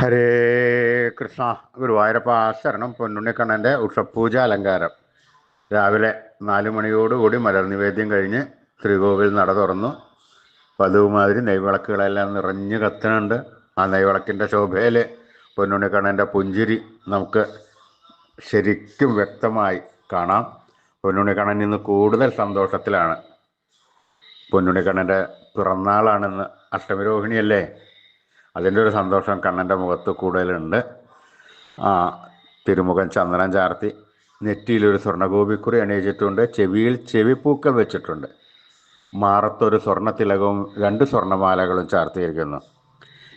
ഹരേ കൃഷ്ണ. ഗുരുവായൂരപ്പ ആശരണം പൊന്നുണ്ണിക്കണ്ണന്റെ ഉഷപൂജ അലങ്കാരം. രാവിലെ നാല് മണിയോടുകൂടി മലർ നിവേദ്യം കഴിഞ്ഞ് ശ്രീകോവിൽ നട തുറന്നു. പതിവുമാതിരി നെയ്വിളക്കുകളെല്ലാം നിറഞ്ഞു കത്തുന്നുണ്ട്. ആ നെയ്വിളക്കിന്റെ ശോഭയിൽ പൊന്നുണ്ണിക്കണ്ണന്റെ പുഞ്ചിരി നമുക്ക് ശരിക്കും വ്യക്തമായി കാണാം. പൊന്നുണ്ണിക്കണ്ണൻ ഇന്ന് കൂടുതൽ സന്തോഷത്തിലാണ്. പൊന്നുണ്ണിക്കണ്ണന്റെ പിറന്നാളാണെന്ന് അഷ്ടമിരോഹിണിയല്ലേ അതിന്റെ ഒരു സന്തോഷം കണ്ണന്റെ മുഖത്ത് കൂടുതലുണ്ട്. ആ തിരുമുഖം ചന്ദനം ചാർത്തി നെറ്റിയിലൊരു സ്വർണഗോപിക്കുറി അണിയിച്ചിട്ടുണ്ട്. ചെവിയിൽ ചെവിപ്പൂക്കൾ വെച്ചിട്ടുണ്ട്. മാറത്തൊരു സ്വർണ തിലകവും രണ്ട് സ്വർണമാലകളും ചാർത്തിയിരിക്കുന്നു.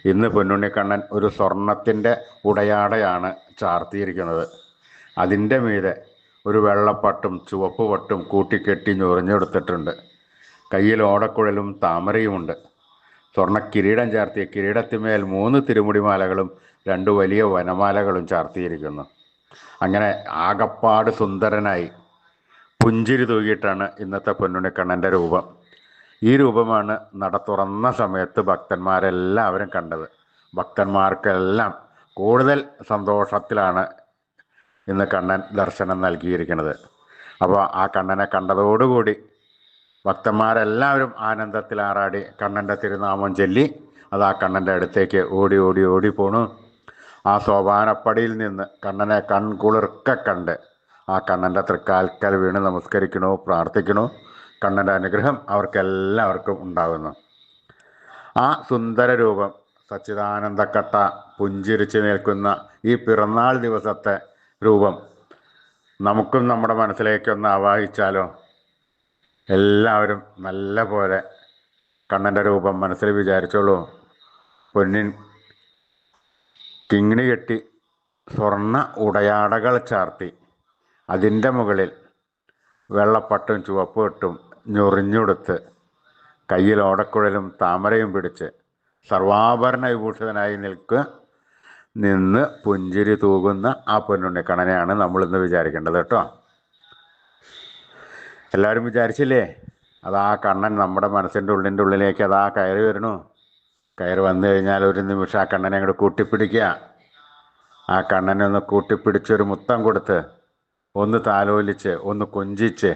ഇന്ന് പൊന്നുണ്ണിക്കണ്ണൻ ഒരു സ്വർണത്തിന്റെ ഉടയാടയാണ് ചാർത്തിയിരിക്കുന്നത്. അതിന്റെ മീതെ ഒരു വെള്ളപ്പട്ടും ചുവപ്പ് പട്ടും കൂട്ടിക്കെട്ടി ഞൊറിഞ്ഞെടുത്തിട്ടുണ്ട്. കയ്യിൽ ഓടക്കുഴലും താമരയുമുണ്ട്. സ്വർണ കിരീടം ചാർത്തിയ കിരീടത്തിന്മേൽ മൂന്ന് തിരുമുടിമാലകളും രണ്ട് വലിയ വനമാലകളും ചാർത്തിയിരിക്കുന്നു. അങ്ങനെ ആകപ്പാട് സുന്ദരനായി പുഞ്ചിരി തൂകിയിട്ടാണ് ഇന്നത്തെ പൊന്നുണിക്കണ്ണന്റെ രൂപം. ഈ രൂപമാണ് നട തുറന്ന സമയത്ത് ഭക്തന്മാരെല്ലാവരും കണ്ടത്. ഭക്തന്മാർക്കെല്ലാം കൂടുതൽ സന്തോഷത്തിലാണ് ഇന്ന് കണ്ണൻ ദർശനം നൽകിയിരിക്കുന്നത്. അപ്പോൾ ആ കണ്ണനെ കണ്ടതോടുകൂടി ഭക്തന്മാരെല്ലാവരും ആനന്ദത്തിൽ ആറാടി കണ്ണന്റെ തിരുനാമം ചൊല്ലി അത് ആ കണ്ണന്റെ അടുത്തേക്ക് ഓടി ഓടി ഓടി പോണു. ആ സോപാനപ്പടിയിൽ നിന്ന് കണ്ണനെ കൺകുളിർക്ക കണ്ട് ആ കണ്ണന്റെ തൃക്കാൽക്കൽ വീണ് നമസ്കരിക്കണു പ്രാർത്ഥിക്കണു. കണ്ണന്റെ അനുഗ്രഹം അവർക്കെല്ലാവർക്കും ഉണ്ടാകുന്നു ആ സുന്ദര രൂപം സച്ചിദാനന്ദക്കട്ട പുഞ്ചിരിച്ച് നിൽക്കുന്ന ഈ പിറന്നാൾ ദിവസത്തെ രൂപം നമുക്കും നമ്മുടെ മനസ്സിലേക്കൊന്ന് ആവാഹിച്ചാലോ? എല്ലാവരും നല്ല പോലെ കണ്ണന്റെ രൂപം മനസ്സിൽ വിചാരിച്ചോളൂ. പൊന്നിൻ കിങ്ങിണി കെട്ടി സ്വർണ ഉടയാടകൾ ചാർത്തി. അതിന്റെ മുകളിൽ വെള്ളപ്പട്ടും ചുവപ്പിട്ടും ഞൊറിഞ്ഞുടുത്ത് കയ്യിൽ ഓടക്കുഴലും താമരയും പിടിച്ച് സർവാഭരണ വിഭൂഷിതനായി നിൽക്കുക നിന്ന് പുഞ്ചിരി തൂകുന്ന ആ പൊന്നുണ്ണിക്കണ്ണനെയാണ് നമ്മളിന്ന് വിചാരിക്കേണ്ടത് കേട്ടോ. എല്ലാവരും വിചാരിച്ചില്ലേ? അതാ കണ്ണൻ നമ്മുടെ മനസ്സിന്റെ ഉള്ളിന്റെ ഉള്ളിലേക്ക് അതാ കയറി വരണു കയറി വന്നു കഴിഞ്ഞാൽ ഒരു നിമിഷം ആ കണ്ണനെ അങ്ങോട്ട് കൂട്ടിപ്പിടിക്കുക. ആ കണ്ണനെ ഒന്ന് കൂട്ടിപ്പിടിച്ചൊരു മുത്തം കൊടുത്ത് ഒന്ന് താലോലിച്ച് ഒന്ന് കൊഞ്ചിച്ച്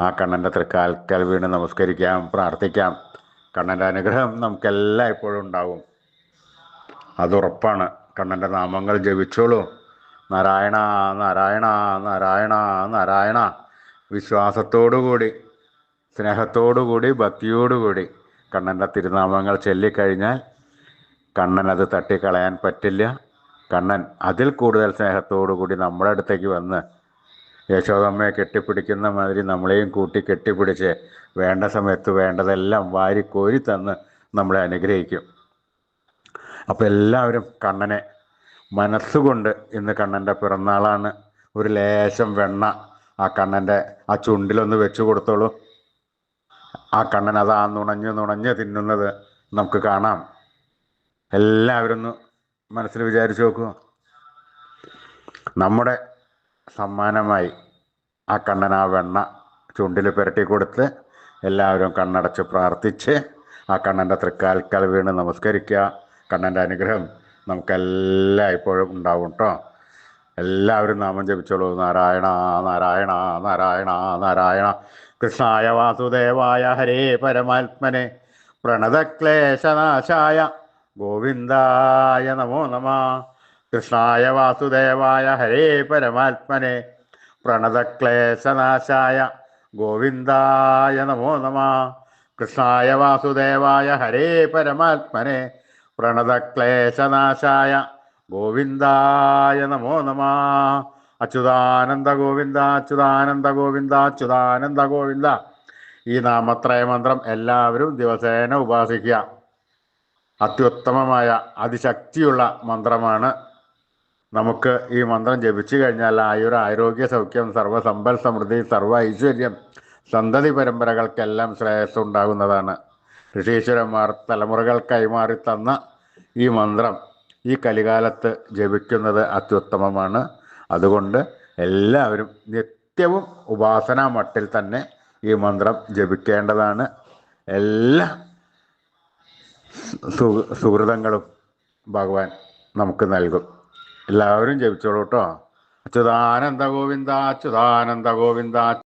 ആ കണ്ണന്റെ തൃക്കാൽക്കൽ വീണ് നമസ്കരിക്കാം പ്രാർത്ഥിക്കാം. കണ്ണന്റെ അനുഗ്രഹം നമുക്കെല്ലാം ഇപ്പോഴും ഉണ്ടാവും അതുറപ്പാണ് കണ്ണന്റെ നാമങ്ങൾ ജപിച്ചോളൂ. നാരായണ നാരായണ നാരായണ നാരായണ. വിശ്വാസത്തോടുകൂടി സ്നേഹത്തോടുകൂടി ഭക്തിയോടുകൂടി കണ്ണന്റെ തിരുനാമങ്ങൾ ചൊല്ലിക്കഴിഞ്ഞാൽ കണ്ണൻ അത് തട്ടിക്കളയാൻ പറ്റില്ല. കണ്ണൻ അതിൽ കൂടുതൽ സ്നേഹത്തോടുകൂടി നമ്മുടെ അടുത്തേക്ക് വന്ന് യശോദമ്മയെ കെട്ടിപ്പിടിക്കുന്ന മാതിരി നമ്മളെയും കൂട്ടി കെട്ടിപ്പിടിച്ച് വേണ്ട സമയത്ത് വേണ്ടതെല്ലാം വാരി കോരി തന്ന് നമ്മളെ അനുഗ്രഹിക്കും. അപ്പോൾ എല്ലാവരും കണ്ണനെ മനസ്സുകൊണ്ട് ഇന്ന് കണ്ണന്റെ പിറന്നാളാണ്. ഒരു ലേശം വെണ്ണ ആ കണ്ണന്റെ ആ ചുണ്ടിലൊന്ന് വെച്ചു കൊടുത്തോളൂ. ആ കണ്ണൻ അതാ നുണഞ്ഞ് നുണഞ്ഞ് തിന്നുന്നത് നമുക്ക് കാണാം. എല്ലാവരും ഒന്ന് മനസ്സിൽ വിചാരിച്ചു നോക്കൂ. നമ്മുടെ സമ്മാനമായി ആ കണ്ണൻ ആ വെണ്ണ ചുണ്ടിൽ പുരട്ടി കൊടുത്ത് എല്ലാവരും കണ്ണടച്ച് പ്രാർത്ഥിച്ച് ആ കണ്ണന്റെ തൃക്കാൽക്കൽ വീണ് നമസ്കരിക്കുക. കണ്ണന്റെ അനുഗ്രഹം നമുക്കെല്ലാം ഇപ്പോഴും ഉണ്ടാവും കേട്ടോ എല്ലാവരും നാമം ജപിച്ചോളൂ. നാരായണ നാരായണ നാരായണ നാരായണ. കൃഷ്ണായ വാസുദേവായ ഹരേ പരമാത്മനെ. പ്രണതക്ലേശനാശായ ഗോവിന്ദായ നമോ നമ. കൃഷ്ണായ വാസുദേവായ ഹരേ പരമാത്മനെ. പ്രണതക്ലേശനാശായ ഗോവിന്ദായ നമോ നമ. കൃഷ്ണായ വാസുദേവായ ഹരേ പരമാത്മനെ. പ്രണതക്ലേശനാശായ ഗോവിന്ദായ നമോ നമ. അച്യുതാനന്ദ ഗോവിന്ദ അച്യുതാനന്ദ ഗോവിന്ദ അച്യുതാനന്ദ ഗോവിന്ദ. ഈ നാമത്രയ മന്ത്രം എല്ലാവരും ദിവസേന ഉപാസിക്കുക. അത്യുത്തമമായ അതിശക്തിയുള്ള മന്ത്രമാണ്. നമുക്ക് ഈ മന്ത്രം ജപിച്ചു കഴിഞ്ഞാൽ ആയുർ ആരോഗ്യ സൗഖ്യം സർവസമ്പൽ സമൃദ്ധി സർവ ഐശ്വര്യം സന്തതി പരമ്പരകൾക്കെല്ലാം ശ്രേയസ് ഉണ്ടാകുന്നതാണ്. ഋഷീശ്വരന്മാർ തലമുറകൾ കൈമാറി തന്ന ഈ മന്ത്രം ഈ കലികാലത്ത് ജപിക്കുന്നത് അത്യുത്തമമാണ്. അതുകൊണ്ട് എല്ലാവരും നിത്യവും ഉപാസനാ മട്ടിൽ തന്നെ ഈ മന്ത്രം ജപിക്കേണ്ടതാണ്. എല്ലാ സു സുഹൃതങ്ങളും ഭഗവാൻ നമുക്ക് നൽകും. എല്ലാവരും ജപിച്ചോളൂ കേട്ടോ. അച്യുതാനന്ദ ഗോവിന്ദ അച്യുതാനന്ദ ഗോവിന്ദ.